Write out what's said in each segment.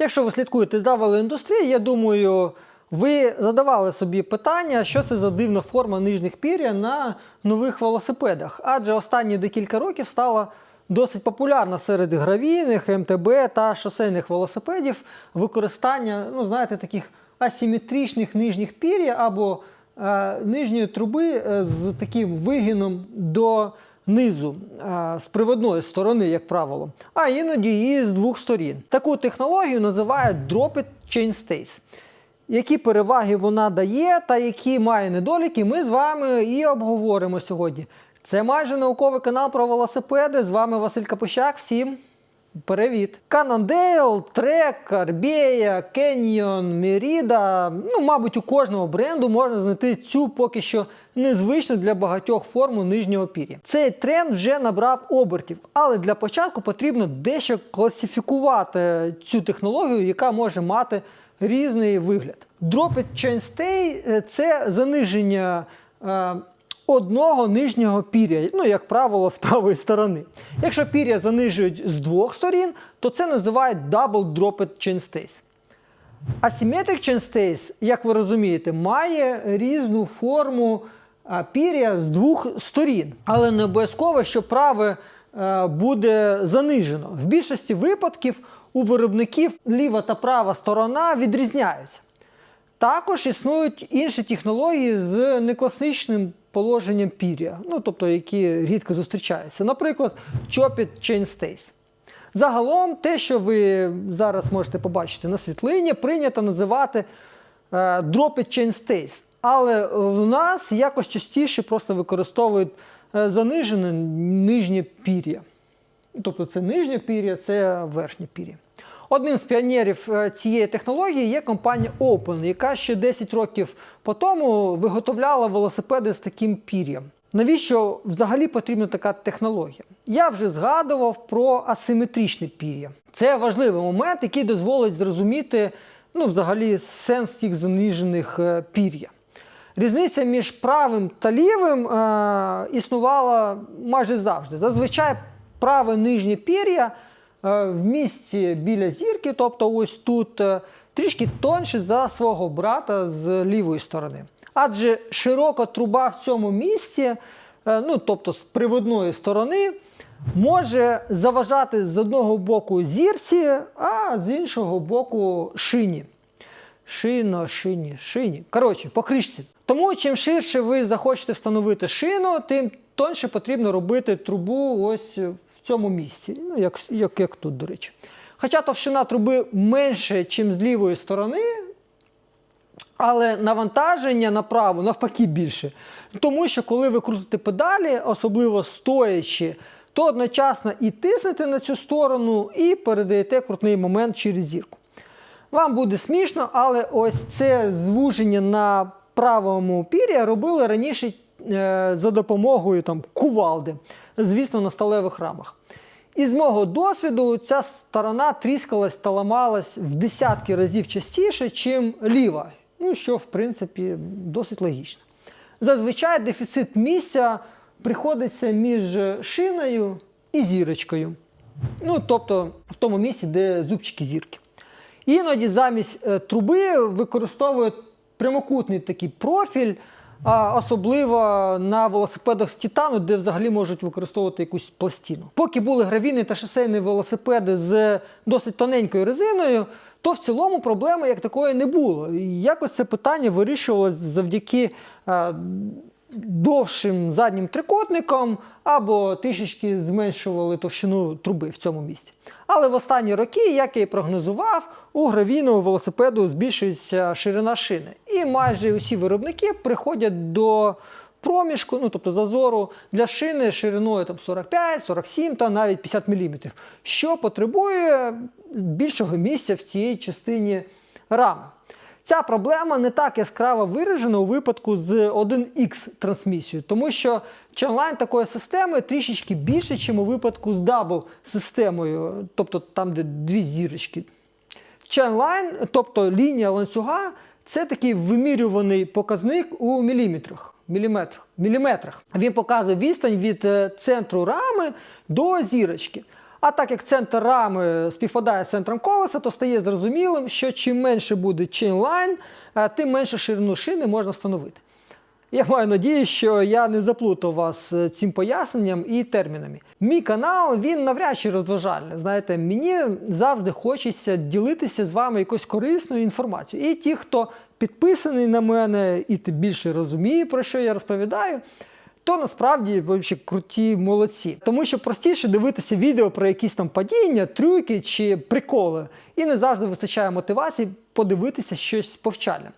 Якщо ви слідкуєте за велоіндустрією, я думаю, ви задавали собі питання, що це за дивна форма нижніх пір'я на нових велосипедах. Адже останні декілька років стала досить популярна серед гравійних, МТБ та шосейних велосипедів використання, ну, знаєте, таких асиметричних нижніх пір'я або е, нижньої труби е, з таким вигином до низу з приводної сторони, як правило, а іноді і з двох сторін. Таку технологію називають Drop-it Chainstays. Які переваги вона дає та які має недоліки, ми з вами і обговоримо сьогодні. Це майже науковий канал про велосипеди. З вами Василь Капущак. Всім привіт! Cannondale, Trek, Arbeia, Canyon, Merida. Ну, мабуть, у кожного бренду можна знайти цю поки що незвичну для багатьох форму нижнього пір'я. Цей тренд вже набрав обертів, але для початку потрібно дещо класифікувати цю технологію, яка може мати різний вигляд. Drop-it chainstay – це заниження е, одного нижнього пір'я, ну, як правило, з правої сторони. Якщо пір'я занижують з двох сторін, то це називають double dropped chainstays. Asymmetric chainstays, як ви розумієте, має різну форму пір'я з двох сторін, але не обов'язково, що праве е, буде занижено. В більшості випадків у виробників ліва та права сторона відрізняються. Також існують інші технології з некласичним положенням пір'я, ну тобто які рідко зустрічаються. Наприклад, Chopit Chainstays. Загалом, те, що ви зараз можете побачити на світлині, прийнято називати е, Drop-it Chainstays. Але в нас якось частіше просто використовують е, занижене нижнє пір'я. Тобто це нижнє пір'я, це верхнє пір'я. Одним з піонерів е, цієї технології є компанія Open, яка ще 10 років по тому виготовляла велосипеди з таким пір'ям. Навіщо взагалі потрібна така технологія? Я вже згадував про асиметричне пір'я. Це важливий момент, який дозволить зрозуміти ну, взагалі сенс цих занижених е, пір'я. Різниця між правим та лівим е, існувала майже завжди. Зазвичай праве нижнє пір'я в місці біля зірки, тобто ось тут, е, трішки тонше за свого брата з лівої сторони. Адже широка труба в цьому місці, е, ну тобто з приводної сторони, може заважати з одного боку зірці, а з іншого боку шині. Шино, шині, шині. Коротше, по кришці. Тому чим ширше ви захочете встановити шину, тим тонше потрібно робити трубу ось в цьому місці. Ну, як, як, як тут, до речі. Хоча товщина труби менше, ніж з лівої сторони, але навантаження направо навпаки більше. Тому що коли ви крутите педалі, особливо стоячи, то одночасно і тиснете на цю сторону, і передаєте крутний момент через зірку. Вам буде смішно, але ось це звуження на правому пір'я робили раніше за допомогою там, кувалди, звісно, на сталевих рамах. І з мого досвіду ця сторона тріскалась та ламалась в десятки разів частіше, ніж ліва. Ну, що, в принципі, досить логічно. Зазвичай дефіцит місця приходиться між шиною і зірочкою. Ну, тобто в тому місці, де зубчики зірки. Іноді замість е, труби використовують прямокутний такий профіль, а особливо на велосипедах з титану, де взагалі можуть використовувати якусь пластину. Поки були гравійні та шосейні велосипеди з досить тоненькою резиною, то в цілому проблеми як такої не було. Якось це питання вирішувалось завдяки е, довшим заднім трикутником або трішечки зменшували товщину труби в цьому місці. Але в останні роки, як я і прогнозував, у гравійного велосипеду збільшується ширина шини. І майже усі виробники приходять до проміжку, ну тобто зазору для шини шириною там, 45, 47 та навіть 50 мм, що потребує більшого місця в цій частині рами. Ця проблема не так яскраво виражена у випадку з 1X трансмісією, тому що чанлайн такої системи трішечки більше, ніж у випадку з дабл системою, тобто там, де дві зірочки. Чанлайн, тобто лінія ланцюга, це такий вимірюваний показник у міліметрах. Міліметрах. міліметрах. Він показує відстань від е, центру рами до зірочки. А так як центр рами співпадає з центром колеса, то стає зрозумілим, що чим менше буде chainline, е, тим менше ширину шини можна встановити. Я маю надію, що я не заплутав вас е, цим поясненням і термінами. Мій канал він навряд чи розважальний. Знаєте, мені завжди хочеться ділитися з вами якоюсь корисною інформацією. І ті, хто підписаний на мене і тим більше розуміє, про що я розповідаю, то насправді вообще круті молодці. Тому що простіше дивитися відео про якісь там падіння, трюки чи приколи. І не завжди вистачає мотивації подивитися щось повчальне.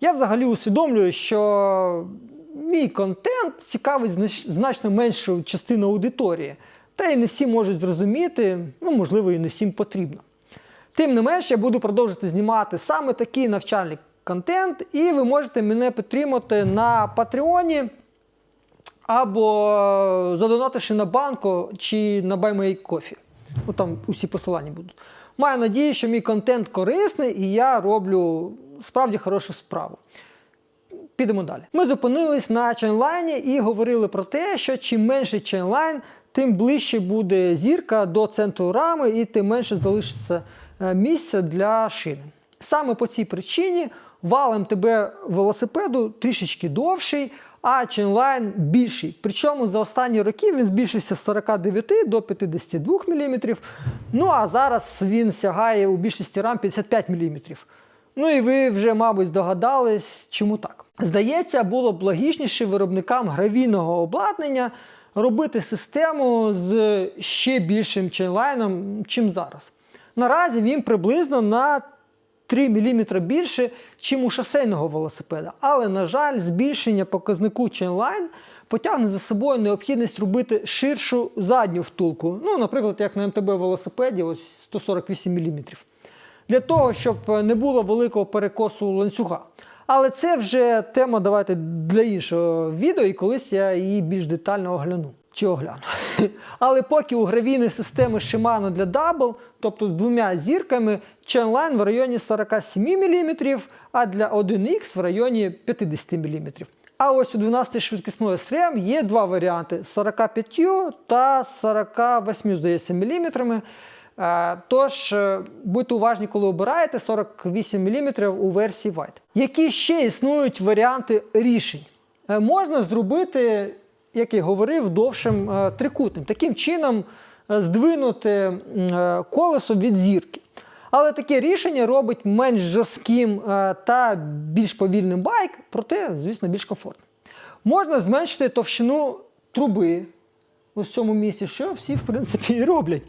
Я взагалі усвідомлюю, що мій контент цікавить значно меншу частину аудиторії, та й не всі можуть зрозуміти, ну можливо, і не всім потрібно. Тим не менш, я буду продовжувати знімати саме такий навчальний контент, і ви можете мене підтримати на Патреоні або задонативши на банку чи на BuyMeCoffee. Ну, там усі посилання будуть. Маю надію, що мій контент корисний і я роблю справді хорошу справу. Підемо далі. Ми зупинились на чейнлайні і говорили про те, що чим менше чейнлайн, тим ближче буде зірка до центру рами і тим менше залишиться е, місця для шини. Саме по цій причині вал МТБ велосипеду трішечки довший, а чейнлайн більший. Причому за останні роки він збільшився з 49 до 52 мм. Ну а зараз він сягає у більшості рам 55 мм. Ну і ви вже, мабуть, здогадались, чому так. Здається, було б логічніше виробникам гравійного обладнання робити систему з ще більшим чейнлайном, чим зараз. Наразі він приблизно на 3 мм більше, чим у шосейного велосипеда. Але, на жаль, збільшення показнику чейнлайн потягне за собою необхідність робити ширшу задню втулку. Ну, наприклад, як на МТБ велосипеді, ось 148 мм для того, щоб не було великого перекосу ланцюга. Але це вже тема давайте для іншого відео, і колись я її більш детально огляну. Чи огляну. Але поки у гравійної системи Shimano для Double, тобто з двома зірками, чейнлайн в районі 47 мм, а для 1X в районі 50 мм. А ось у 12 швидкісної SRAM є два варіанти: 45 та 48, здається, мм. Е, Тож е, будьте уважні, коли обираєте 48 мм у версії White. Які ще існують варіанти рішень? Е, Можна зробити, як я говорив, довшим е, трикутним. Таким чином е, здвинути е, колесо від зірки. Але таке рішення робить менш жорстким та більш повільним байк, проте, звісно, більш комфортним. Можна зменшити товщину труби у цьому місці, що всі, в принципі, і роблять.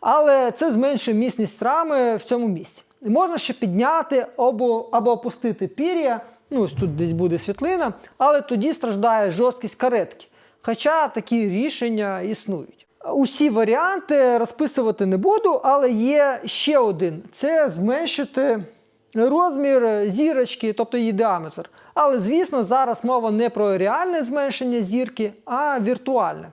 Але це зменшує міцність рами в цьому місці. І Можна ще підняти або, або опустити пір'я, ну ось тут десь буде світлина, але тоді страждає жорсткість каретки. Хоча такі рішення існують. Усі варіанти розписувати не буду, але є ще один: це зменшити розмір зірочки, тобто її діаметр. Але, звісно, зараз мова не про реальне зменшення зірки, а віртуальне.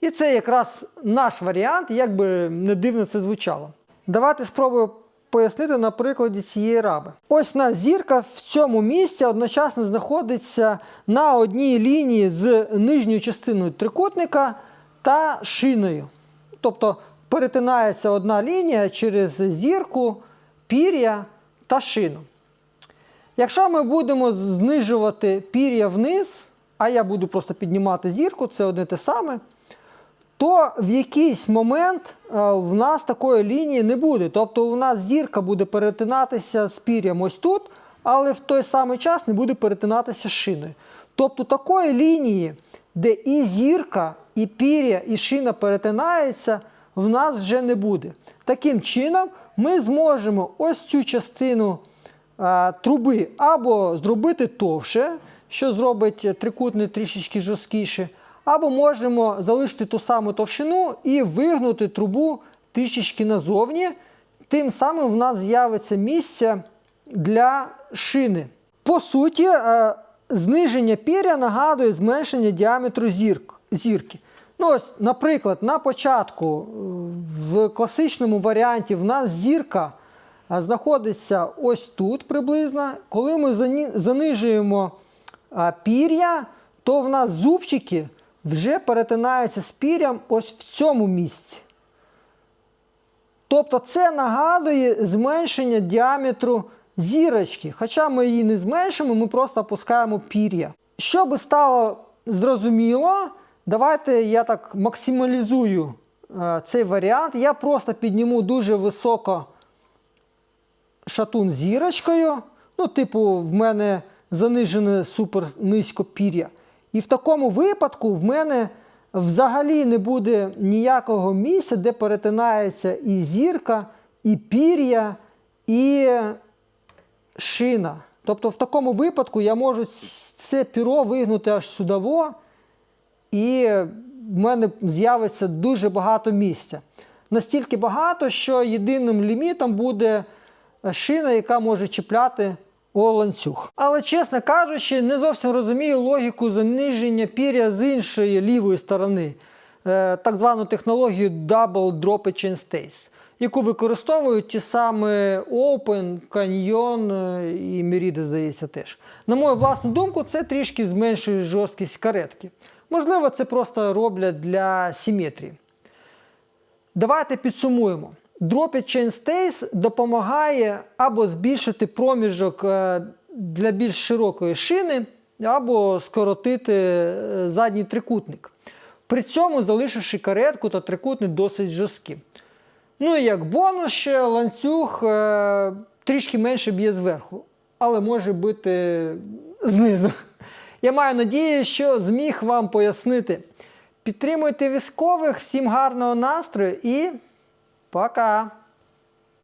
І це якраз наш варіант, як би не дивно це звучало. Давайте спробую пояснити на прикладі цієї раби. Ось на зірка в цьому місці одночасно знаходиться на одній лінії з нижньою частиною трикутника та шиною. Тобто перетинається одна лінія через зірку, пір'я та шину. Якщо ми будемо знижувати пір'я вниз, а я буду просто піднімати зірку, це одне те саме, то в якийсь момент е, в нас такої лінії не буде. Тобто у нас зірка буде перетинатися з пір'ям ось тут, але в той самий час не буде перетинатися з шиною. Тобто такої лінії, де і зірка, і пір'я, і шина перетинаються, в нас вже не буде. Таким чином, ми зможемо ось цю частину е, труби або зробити товше, що зробить трикутник трішечки жорсткіше, або можемо залишити ту саму товщину і вигнути трубу трішечки назовні. Тим самим в нас з'явиться місце для шини. По суті, е, зниження пір'я нагадує зменшення діаметру зірки. Ну ось, Наприклад, на початку е, в класичному варіанті в нас зірка е, знаходиться ось тут приблизно. Коли ми занижуємо пір'я, то в нас зубчики вже перетинаються з пір'ям ось в цьому місці. Тобто це нагадує зменшення діаметру зірочки. Хоча ми її не зменшимо, ми просто опускаємо пір'я. Щоб стало зрозуміло, давайте я так максималізую е, цей варіант. Я просто підніму дуже високо шатун зірочкою. Ну, типу, в мене занижене супер низько пір'я. І в такому випадку в мене взагалі не буде ніякого місця, де перетинається і зірка, і пір'я, і шина. Тобто в такому випадку я можу це піро вигнути аж сюдово, і в мене з'явиться дуже багато місця. Настільки багато, що єдиним лімітом буде шина, яка може чіпляти о ланцюг. Але, чесно кажучи, не зовсім розумію логіку заниження пір'я з іншої лівої сторони, е, так звану технологію Double Drop Chain Stays, яку використовують ті самі Open, Canyon е, і Merida, здається, теж. На мою власну думку, це трішки зменшує жорсткість каретки. Можливо, це просто роблять для симетрії. Давайте підсумуємо. Dropped Chain Stays допомагає або збільшити проміжок е, для більш широкої шини, або скоротити е, задній трикутник. При цьому залишивши каретку та трикутник досить жорсткі. Ну і як бонус ще ланцюг е, трішки менше б'є зверху, але може бити знизу. Я маю надію, що зміг вам пояснити. Підтримуйте військових, всім гарного настрою і Poca!